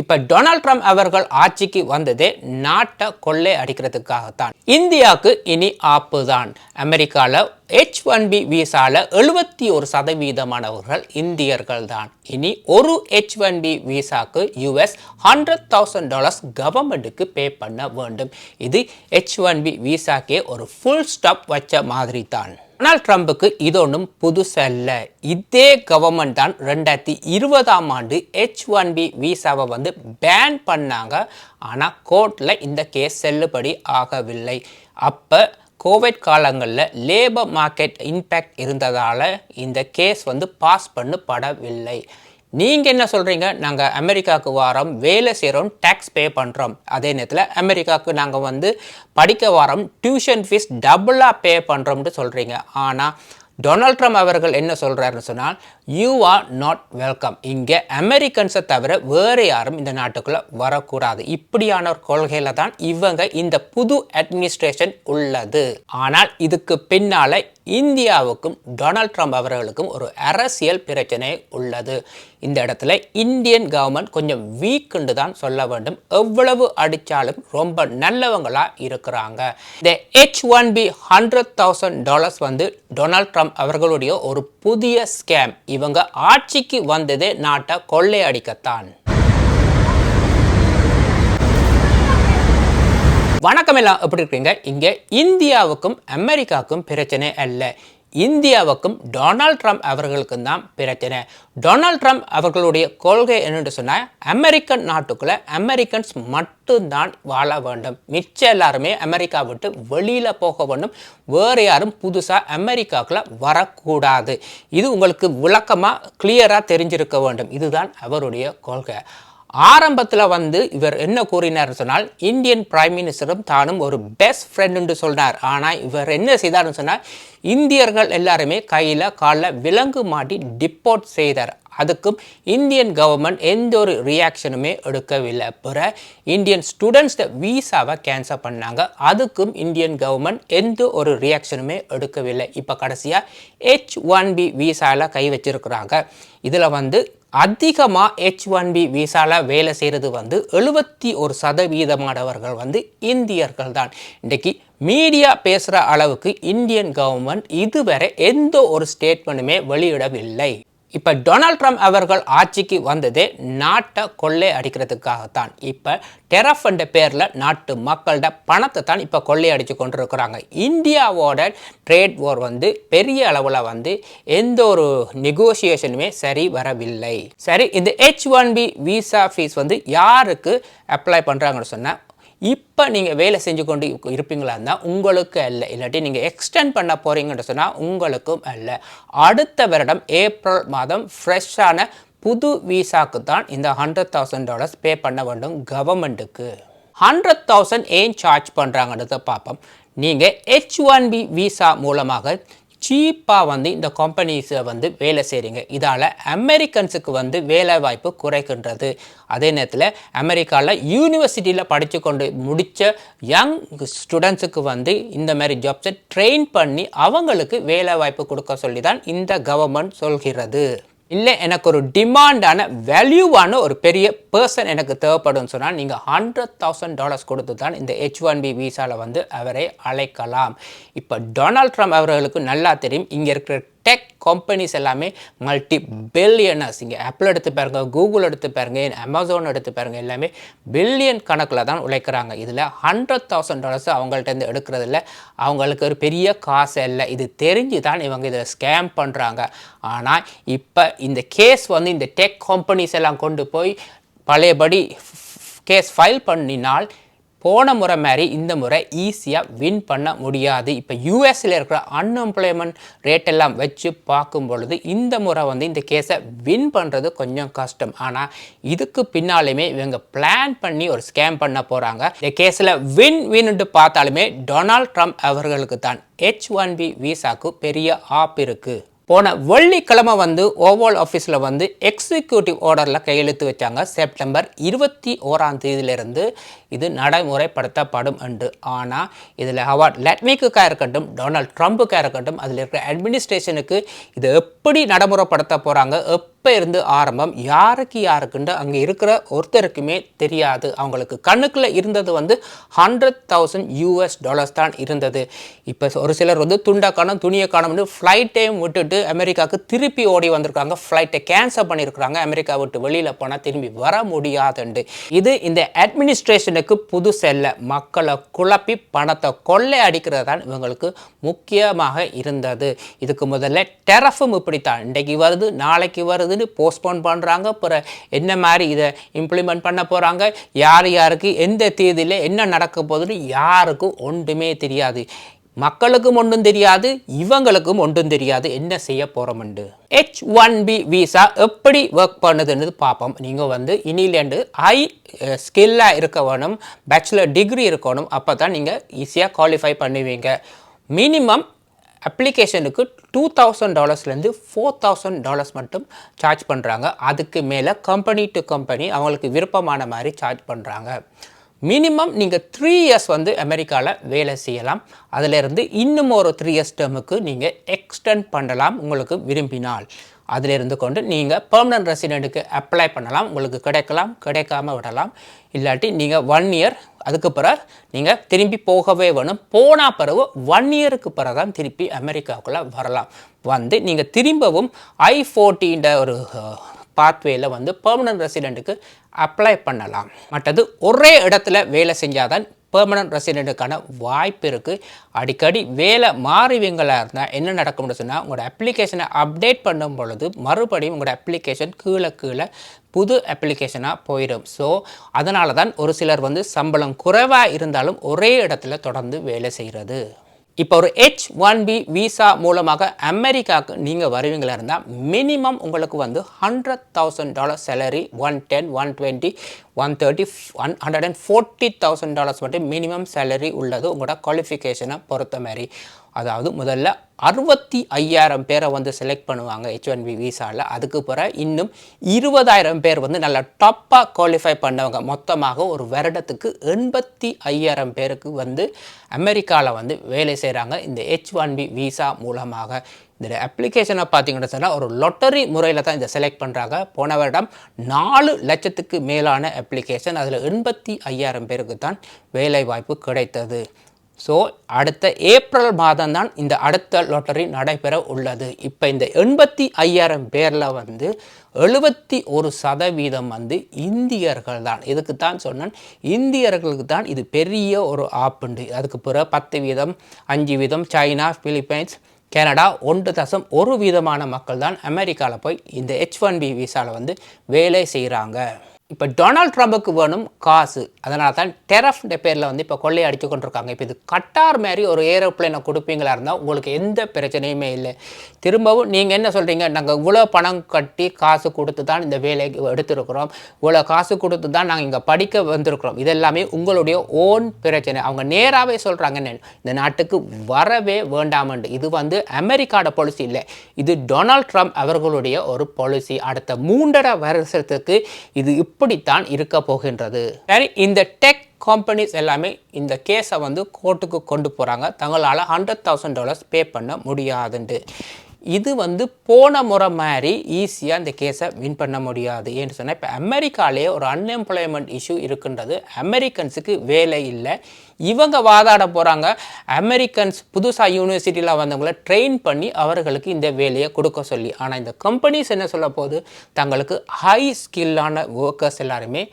இப்போ Donald Trump அவர்கள் ஆட்சிக்கு வந்ததே நாட்டை கொள்ளை அடிக்கிறதுக்காகத்தான். இந்தியாவுக்கு இனி ஆப்பு தான். அமெரிக்காவில் ஹெச் ஒன் பி விசாவில் எழுபத்தி ஒரு சதவீதமானவர்கள் இந்தியர்கள் தான். இனி ஒரு ஹெச் ஒன் பி விசாக்கு யூஎஸ் ஹண்ட்ரட் தௌசண்ட் டாலர்ஸ் கவர்மெண்ட்டுக்கு பே பண்ண வேண்டும். இது ஹெச் ஒன் பி விசாக்கே ஒரு ஃபுல் ஸ்டாப் வச்ச மாதிரி தான் டொனால்ட் ட்ரம்புக்கு இது ஒன்றும் புதுசல்ல இதே கவர்மெண்ட் தான் ரெண்டாயிரத்தி இருபதாம் ஆண்டு ஹெச் ஒன் பி விசாவை வந்து பேன் பண்ணாங்க. ஆனால் கோர்ட்டில் இந்த கேஸ் செல்லுபடி ஆகவில்லை. அப்போ கோவிட் காலங்களில் லேபர் மார்க்கெட் இம்பேக்ட் இருந்ததால் இந்த கேஸ் வந்து பாஸ் பண்ணப்படவில்லை. நீங்கள் என்ன சொல்கிறீங்க நாங்கள் அமெரிக்காவுக்கு வாரோம் வேலை செய்கிறோம் டேக்ஸ் பே பண்ணுறோம் அதே நேரத்தில் அமெரிக்காவுக்கு நாங்கள் வந்து படிக்க வாரோம் டியூஷன் ஃபீஸ் டபுளாக பே பண்ணுறோம்னு சொல்கிறீங்க ஆனால் டொனால்ட் ட்ரம்ப் அவர்கள் என்ன சொல்கிறாருன்னு சொன்னால் யூ ஆர் நாட் வெல்கம் இங்கே அமெரிக்கன்ஸை தவிர வேறு யாரும் இந்த நாட்டுக்குள்ளே வரக்கூடாது. இப்படியான ஒரு கொள்கையில் தான் இவங்க இந்த புது அட்மினிஸ்ட்ரேஷன் உள்ளது. ஆனால் இதுக்கு பின்னால் இந்தியாவுக்கும் டொனால்ட் ட்ரம்ப் அவர்களுக்கும் ஒரு அரசியல் பிரச்சனை உள்ளது. இந்த இடத்துல இந்தியன் கவர்மெண்ட் கொஞ்சம் வீக்குண்டு தான் சொல்ல வேண்டும். எவ்வளவு அடித்தாலும் ரொம்ப நல்லவங்களாக இருக்கிறாங்க. இந்த H one B hundred thousand dollars வந்து டொனால்ட் ட்ரம்ப் அவர்களுடைய ஒரு புதிய ஸ்கேம் இவங்க ஆட்சிக்கு வந்ததே நாட்டை கொள்ளையடிக்கத்தான். வணக்கம் எல்லாம் எப்படி இருக்கீங்க இங்கே இந்தியாவுக்கும் அமெரிக்காவுக்கும் பிரச்சனை அல்ல. இந்தியாவுக்கும் டொனால்ட் ட்ரம்ப் அவர்களுக்கும் தான் பிரச்சனை. டொனால்ட் ட்ரம்ப் அவர்களுடைய கொள்கை என்னென்னு சொன்னால் அமெரிக்கன் நாட்டுக்குள்ளே அமெரிக்கன்ஸ் மட்டும்தான் வாழ வேண்டும். மிச்சம் எல்லாருமே அமெரிக்கா விட்டு வெளியில் போக வேண்டும். வேறு யாரும் புதுசாக அமெரிக்காக்குள்ளே வரக்கூடாது. இது உங்களுக்கு விளக்கமாக கிளியராக தெரிஞ்சிருக்க வேண்டும். இதுதான் அவருடைய கொள்கை. ஆரம்பத்தில் வந்து இவர் என்ன கூறினார் சொன்னால் இந்தியன் பிரைம் மினிஸ்டரும் தானும் ஒரு பெஸ்ட் ஃப்ரெண்டுன்னு சொன்னார் ஆனால் இவர் என்ன செய்தார்னு சொன்னால் இந்தியர்கள் எல்லாருமே கையில் காலில் விலங்கு மாட்டி டிப்போர்ட் செய்தார். அதுக்கும் இந்தியன் கவர்மெண்ட் எந்த ஒரு ரியாக்ஷனுமே எடுக்கவில்லை. பிற இந்தியன் ஸ்டூடெண்ட்ஸ் வீசாவை கேன்சல் பண்ணாங்க. அதுக்கும் இந்தியன் கவர்மெண்ட் எந்த ஒரு ரியாக்ஷனுமே எடுக்கவில்லை. இப்போ கடைசியாக ஹெச் ஒன் பி வீசாவில் கை வச்சிருக்கிறாங்க. இதில் வந்து அதிகமாக ஹெச் ஒன் பி விசாவில் வேலை செய்கிறது வந்து எழுபத்தி ஒரு சதவீதமானவர்கள் வந்து இந்தியர்கள் தான் இன்றைக்கி மீடியா பேசுகிற அளவுக்கு இந்தியன் கவர்மெண்ட் இதுவரை எந்த ஒரு ஸ்டேட்மெண்ட்டுமே வெளியிடவில்லை. இப்போ டொனால்ட் ட்ரம்ப் அவர்கள் ஆட்சிக்கு வந்ததே நாட்டை கொள்ளை அடிக்கிறதுக்காகத்தான். இப்போ டெரஃப் என்ற பேரில் நாட்டு மக்கள்கிட்ட பணத்தை தான் இப்போ கொள்ளை அடித்து கொண்டிருக்கிறாங்க. இந்தியாவோட ட்ரேட் வார் வந்து பெரிய அளவில் வந்து எந்த ஒரு நெகோசியேஷனுமே சரி வரவில்லை. சரி இந்த H one B visa fees வந்து யாருக்கு அப்ளை பண்ணுறாங்கன்னு சொன்னால் இப்போ நீங்கள் வேலை செஞ்சு கொண்டு இருப்பீங்களா இருந்தால் உங்களுக்கு அல்ல. இல்லாட்டி நீங்கள் எக்ஸ்டெண்ட் பண்ண போகிறீங்கன்னு சொன்னால் உங்களுக்கும் அல்ல. அடுத்த வருடம் ஏப்ரல் மாதம் ஃப்ரெஷ்ஷான புது விசாக்கு தான் இந்த ஹண்ட்ரட் தௌசண்ட் டாலர்ஸ் பே பண்ண வேண்டும் கவர்மெண்ட்டுக்கு ஹண்ட்ரட் தௌசண்ட் ஏன் சார்ஜ் பண்ணுறாங்கன்றத பார்ப்போம். நீங்கள் ஹெச் ஒன் பி விசா மூலமாக சீப்பாக வந்து இந்த கம்பெனிஸை வந்து வேலை செய்கிறீங்க இதால் அமெரிக்கன்ஸுக்கு வந்து வேலை வாய்ப்பு குறைக்கின்றது. அதே நேரத்தில் அமெரிக்காவில் யூனிவர்சிட்டியில் படித்து கொண்டு முடித்த யங் ஸ்டூடெண்ட்ஸுக்கு வந்து இந்த மாதிரி ஜாப்ஸை ட்ரெயின் பண்ணி அவங்களுக்கு வேலை வாய்ப்பு கொடுக்க சொல்லி தான் இந்த கவர்மெண்ட் சொல்கிறது. இல்லை எனக்கு ஒரு டிமாண்டான வேல்யூவான ஒரு பெரிய பர்சன் எனக்கு தேவைப்படும்னு சொன்னால் நீங்கள் ஹண்ட்ரட் தௌசண்ட் டாலர்ஸ் கொடுத்து தான் இந்த ஹெச் ஒன் பி விசாவில் வந்து அவரை அழைக்கலாம். இப்போ டொனால்ட் ட்ரம்ப் அவர்களுக்கு நல்லா தெரியும் இங்கே இருக்கிற டெக் கம்பெனிஸ் எல்லாமே மல்டி பில்லியனர்ஸ் இங்கே ஆப்பிள் எடுத்து பாருங்க கூகுள் எடுத்து பாருங்க அமேசான் எடுத்து பாருங்க எல்லாமே பில்லியன் கணக்கில் தான் உழைக்கிறாங்க. இதில் ஹண்ட்ரட் தௌசண்ட் டாலர்ஸ் அவங்கள்ட்ட எடுக்கிறதில்ல அவங்களுக்கு ஒரு பெரிய காசு இல்லை. இது தெரிஞ்சு தான் இவங்க இதை ஸ்கேம் பண்ணுறாங்க ஆனால் இப்போ இந்த கேஸ் வந்து இந்த டெக் கம்பெனிஸ் எல்லாம் கொண்டு போய் பழையபடி கேஸ் ஃபைல் பண்ணினால் போன முறை மாதிரி இந்த முறை ஈஸியாக வின் பண்ண முடியாது. இப்போ யூஎஸில் இருக்கிற அன்எம்ப்ளாய்மெண்ட் ரேட் எல்லாம் வச்சு பார்க்கும் பொழுது இந்த முறை வந்து இந்த கேஸை வின் பண்ணுறது கொஞ்சம் கஷ்டம். ஆனால் இதுக்கு பின்னாலுமே இவங்க பிளான் பண்ணி ஒரு ஸ்கேம் பண்ண போகிறாங்க இந்த கேஸில் வின் வின்ட்டு பார்த்தாலுமே டொனால்ட் ட்ரம்ப் அவர்களுக்கு தான் ஹெச் ஒன் பி விசாக்கு பெரிய ஆப் இருக்குது போன வெள்ளிக்கிழமை வந்து ஓவல் ஆஃபீஸில் வந்து எக்ஸிக்யூட்டிவ் ஆர்டரில் கையெழுத்து வச்சாங்க. செப்டம்பர் இருபத்தி ஓராம் தேதியிலிருந்து இது நடைமுறைப்படுத்தப்படும் என்று. ஆனால் இதில் ஹவார்ட் லட்மிக்குக்காக இருக்கட்டும் டொனால்ட் ட்ரம்ப்புக்காக இருக்கட்டும் அதில் இருக்கிற அட்மினிஸ்ட்ரேஷனுக்கு இது எப்படி நடைமுறைப்படுத்த போகிறாங்க எப்போ இருந்து ஆரம்பம் யாருக்கு யாருக்குண்டு அங்கே இருக்கிற ஒருத்தருக்குமே தெரியாது. அவங்களுக்கு கண்ணுக்குள்ளே இருந்தது வந்து ஹண்ட்ரட் தௌசண்ட் யூஎஸ் டாலர்ஸ் தான் இருந்தது. இப்போ ஒரு சிலர் வந்து துண்டை காணும் துணியை காணும்னு ஃப்ளைட்டையும் விட்டுட்டு அமெரிக்காவுக்கு திருப்பி ஓடி வந்திருக்காங்க ஃப்ளைட்டை கேன்சல் பண்ணியிருக்கிறாங்க அமெரிக்கா விட்டு வெளியில் போனால் திரும்பி வர முடியாதுண்டு. இது இந்த அட்மினிஸ்ட்ரேஷனுக்கு புதுசெல்ல மக்களை குழப்பி பணத்தை கொள்ளை அடிக்கிறது தான் இவங்களுக்கு முக்கியமாக இருந்தது. இதுக்கு முதல்ல டெரஃபும் இப்படித்தான். இன்றைக்கு வருது நாளைக்கு வருதுன்னு போஸ்ட்போன் பண்ணுறாங்க அப்புறம் என்ன மாதிரி இதை இம்ப்ளிமெண்ட் பண்ண போகிறாங்க யார் யாருக்கு எந்த தேதியில் என்ன நடக்க போகுதுன்னு யாருக்கும் ஒன்றுமே தெரியாது. மக்களுக்கும் ஒன்றும் தெரியாது இவங்களுக்கும் ஒன்றும் தெரியாது. என்ன செய்ய போகிறோம்ண்டு ஹெச் ஒன் பி விசா எப்படி ஒர்க் பண்ணுதுன்னு பார்ப்போம். நீங்கள் வந்து இனிலேருந்து ஹை ஸ்கில்லாக இருக்க வேணும் பேச்சுலர் டிகிரி இருக்கணும் அப்போ தான் நீங்கள் ஈஸியாக குவாலிஃபை பண்ணுவீங்க. மினிமம் அப்ளிகேஷனுக்கு டூ தௌசண்ட் டாலர்ஸ்லேருந்து ஃபோர் தௌசண்ட் டாலர்ஸ் மட்டும் சார்ஜ் பண்ணுறாங்க அதுக்கு மேலே கம்பெனி டு கம்பெனி அவங்களுக்கு விருப்பமான மாதிரி சார்ஜ் பண்ணுறாங்க மினிமம் நீங்கள் த்ரீ இயர்ஸ் வந்து அமெரிக்காவில் வேலை செய்யலாம். அதிலிருந்து இன்னும் ஒரு த்ரீ இயர்ஸ் டேர்முக்கு நீங்கள் எக்ஸ்டெண்ட் பண்ணலாம் உங்களுக்கு விரும்பினால். அதிலிருந்து கொண்டு நீங்கள் பெர்மனன்ட் ரெசிடெண்ட்டுக்கு அப்ளை பண்ணலாம். உங்களுக்கு கிடைக்கலாம் கிடைக்காம விடலாம். இல்லாட்டி நீங்கள் ஒன் இயர் அதுக்கு பிறகு நீங்கள் திரும்பி போகவே வேணும். போனால் பிறகு ஒன் இயருக்கு பிறகு தான் திருப்பி அமெரிக்காவுக்குள்ளே வரலாம். வந்து நீங்கள் திரும்பவும் ஐ ஃபோர்ட்டின்ற ஒரு பாத்வேயில் வந்து பெர்மனன்ட் ரெசிடெண்ட்டுக்கு அப்ளை பண்ணலாம். மற்றது ஒரே இடத்துல வேலை செஞ்சாதான் பெர்மனன்ட் ரெசிடெண்ட்டுக்கான வாய்ப்பு இருக்குது அடிக்கடி வேலை மாறுவீங்களாக இருந்தால் என்ன நடக்கும்னு சொன்னால் உங்களோட அப்ளிகேஷனை அப்டேட் பண்ணும் பொழுது மறுபடியும் உங்களோட அப்ளிகேஷன் கீழே கீழே புது அப்ளிகேஷனாக போயிடும். ஸோ அதனால தான் ஒரு சிலர் வந்து சம்பளம் குறைவாக இருந்தாலும் ஒரே இடத்துல தொடர்ந்து வேலை செய்கிறது இப்போ ஒரு ஹெச் ஒன் பி விசா மூலமாக அமெரிக்காவுக்கு நீங்கள் வருவீங்களா இருந்தால் மினிமம் உங்களுக்கு வந்து hundred thousand dollar salary one ten one twenty one thirty one hundred and forty thousand dollars மட்டும் மினிமம் சேலரி உள்ளது. உங்களோட குவாலிஃபிகேஷனை பொறுத்த மாதிரி. அதாவது முதல்ல அறுபத்தி ஐயாயிரம் பேரை வந்து செலக்ட் பண்ணுவாங்க ஹெச் ஒன் பி விசாவில் அதுக்கு பிறகு இன்னும் இருபதாயிரம் பேர் வந்து நல்லா டாப்பாக குவாலிஃபை பண்ணவங்க. மொத்தமாக ஒரு வருடத்துக்கு எண்பத்தி ஐயாயிரம் பேருக்கு வந்து அமெரிக்காவில் வந்து வேலை செய்கிறாங்க இந்த ஹெச் ஒன் பி விசா மூலமாக. இந்த அப்ளிகேஷனை பார்த்தீங்கன்னு சொன்னால் ஒரு லொட்டரி முறையில் தான் இதை செலக்ட் பண்ணுறாங்க போன வருடம் நாலு லட்சத்துக்கு மேலான அப்ளிகேஷன் அதில் எண்பத்தி ஐயாயிரம் பேருக்கு தான் வேலைவாய்ப்பு கிடைத்தது. ஸோ அடுத்த ஏப்ரல் மாதம் தான் இந்த அடுத்த லொட்டரி நடைபெற உள்ளது. இப்போ இந்த எண்பத்தி ஐயாயிரம் பேரில் வந்து எழுபத்தி ஒரு சதவீதம் வந்து இந்தியர்கள் தான். இதுக்கு தான் சொன்னேன்? இந்தியர்களுக்கு தான் இது பெரிய ஒரு ஆப்புண்டு அதுக்கு பிறகு பத்து வீதம் அஞ்சு வீதம் சைனா பிலிப்பைன்ஸ் கனடா ஒன்று தசம் ஒரு வீதமான மக்கள் தான் அமெரிக்காவில் போய் இந்த ஹெச் ஒன் பி விசாவில் வந்து வேலை செய்கிறாங்க இப்போ டொனால்ட் ட்ரம்புக்கு வேணும் காசு. அதனால தான் டெரஃப்ன்ற பேரில் வந்து இப்போ கொள்ளை அடித்து கொண்டிருக்காங்க. இப்போ இது கட்டார் மாதிரி ஒரு ஏரோப்ளைனை கொடுப்பீங்களா இருந்தால் உங்களுக்கு எந்த பிரச்சனையுமே இல்லை. திரும்பவும் நீங்கள் என்ன சொல்கிறீங்க நாங்கள் இவ்வளோ பணம் கட்டி காசு கொடுத்து தான் இந்த வேலைக்கு எடுத்திருக்கிறோம். இவ்வளோ காசு கொடுத்து தான் நாங்கள் இங்கே படிக்க வந்திருக்கிறோம். இதெல்லாமே உங்களுடைய ஓன் பிரச்சனை. அவங்க நேராகவே சொல்கிறாங்க இந்த நாட்டுக்கு வரவே வேண்டாமண்டு. இது வந்து அமெரிக்காவோட பாலிசி இல்லை. இது டொனால்ட் ட்ரம்ப் அவர்களுடைய ஒரு பாலிசி அடுத்த மூன்றரை வருஷத்துக்கு இது இப்படித்தான் இருக்க போகின்றது. சரி இந்த டெக் கம்பெனிஸ் எல்லாமே இந்த கேஸை வந்து கோர்ட்டுக்கு கொண்டு போகிறாங்க தங்களால் ஹண்ட்ரட் தௌசண்ட் டாலர்ஸ் பே பண்ண முடியாதுன்ட்டு இது வந்து போன முறை மாதிரி ஈஸியாக இந்த கேஸை வின் பண்ண முடியாது. ஏன்னு சொன்னால் இப்போ அமெரிக்காலே ஒரு அன்எம்ப்ளாய்மெண்ட் இஷ்யூ இருக்குன்றது. அமெரிக்கன்ஸுக்கு வேலை இல்லை. இவங்க வாதாட போகிறாங்க அமெரிக்கன்ஸ் புதுசாக யூனிவர்சிட்டியில் வந்தவங்கள ட்ரெயின் பண்ணி அவர்களுக்கு இந்த வேலையை கொடுக்க சொல்லி. ஆனால் இந்த கம்பெனிஸ் என்ன சொல்ல போது தங்களுக்கு ஹை ஸ்கில்லான ஒர்க்கர்ஸ் எல்லாருமே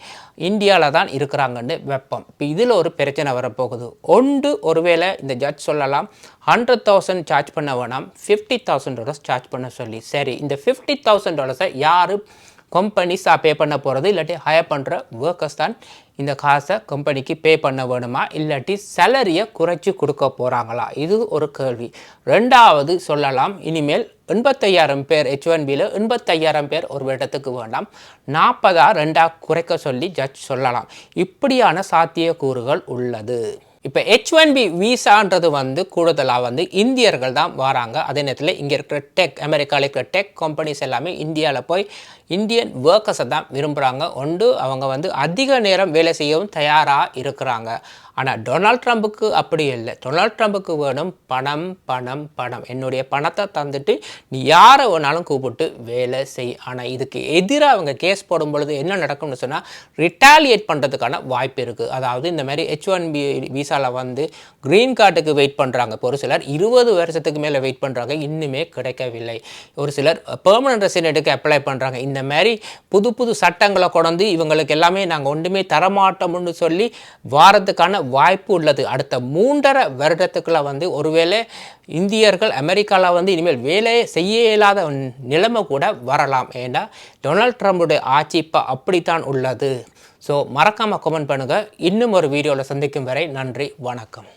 இந்தியாவில் தான் இருக்கிறாங்கன்னு வெப்பம். இப்போ இதில் ஒரு பிரச்சனை வரப்போகுது. ஒன்று ஒருவேளை இந்த ஜட்ஜ் சொல்லலாம் ஹண்ட்ரட் தௌசண்ட் சார்ஜ் பண்ண வேணாம் ஃபிஃப்டி தௌசண்ட் டாலர்ஸ் சார்ஜ் பண்ண சொல்லி. சரி இந்த ஃபிஃப்டி தௌசண்ட் டாலர்ஸை யார் கம்பெனிஸாக பே பண்ண போகிறது இல்லாட்டி ஹயர் பண்ணுற ஒர்க்கர்ஸ் தான் இந்த காசை கம்பெனிக்கு பே பண்ண வேணுமா? இல்லாட்டி சேலரியை குறைச்சி கொடுக்க போகிறாங்களா இது ஒரு கேள்வி. ரெண்டாவது சொல்லலாம் இனிமேல் எண்பத்தையாயிரம் பேர் ஹெச் ஒன் பியில் எண்பத்தையாயிரம் பேர் ஒரு வருடத்துக்கு வேண்டாம். நாற்பதா ரெண்டாக குறைக்க சொல்லி ஜட்ஜ் சொல்லலாம். இப்படியான சாத்தியக்கூறுகள் உள்ளது. இப்போ ஹெச் ஒன் பி விசான்றது வந்து கூடுதலாக வந்து இந்தியர்கள் தான் வராங்க. அதே நேரத்தில் இங்கே இருக்கிற டெக் அமெரிக்காவில் இருக்கிற டெக் கம்பெனிஸ் எல்லாமே இந்தியாவில் போய் இந்தியன் ஒர்க்கர்ஸை தான் விரும்புகிறாங்க ஒன்று அவங்க வந்து அதிக நேரம் வேலை செய்யவும் தயாராக இருக்கிறாங்க. ஆனால் டொனால்ட் ட்ரம்புக்கு அப்படி இல்லை. டொனால்ட் ட்ரம்புக்கு வேணும் பணம் பணம் பணம். என்னுடைய பணத்தை தந்துட்டு நீ யாரை வேணாலும் கூப்பிட்டு வேலை செய். ஆனால் இதுக்கு எதிராக அவங்க கேஸ் போடும் பொழுது என்ன நடக்கும்னு சொன்னால் ரிட்டாலியேட் பண்ணுறதுக்கான வாய்ப்பு இருக்குது அதாவது இந்த மாதிரி ஹெச் ஒன் பி விசாவில் வந்து க்ரீன் கார்டுக்கு வெயிட் பண்ணுறாங்க இப்போ ஒரு சிலர் இருபது வருஷத்துக்கு மேலே வெயிட் பண்ணுறாங்க இன்னுமே கிடைக்கவில்லை. ஒரு சிலர் பெர்மனன்ட் ரெசிடென்ட்டுக்கு அப்ளை பண்ணுறாங்க இந்த மாதிரி புது புது சட்டங்களை கொண்டு இவங்களுக்கு எல்லாமே நாங்கள் ஒன்றுமே தரமாட்டோம்னு சொல்லி வாரத்துக்கான வாய்ப்பு உள்ளது. அடுத்த மூன்றரை வருடத்துக்குள்ள வந்து ஒருவேளை இந்தியர்கள் அமெரிக்காவில் வந்து இனிமேல் வேலையை செய்ய இயலாத நிலைமை கூட வரலாம். ஏன்னா டொனால்ட் ட்ரம்புடைய ஆட்சி இப்போ அப்படித்தான் உள்ளது. ஸோ மறக்காமல் கமெண்ட் பண்ணுங்கள் இன்னும் ஒரு வீடியோவில் சந்திக்கும் வரை நன்றி வணக்கம்.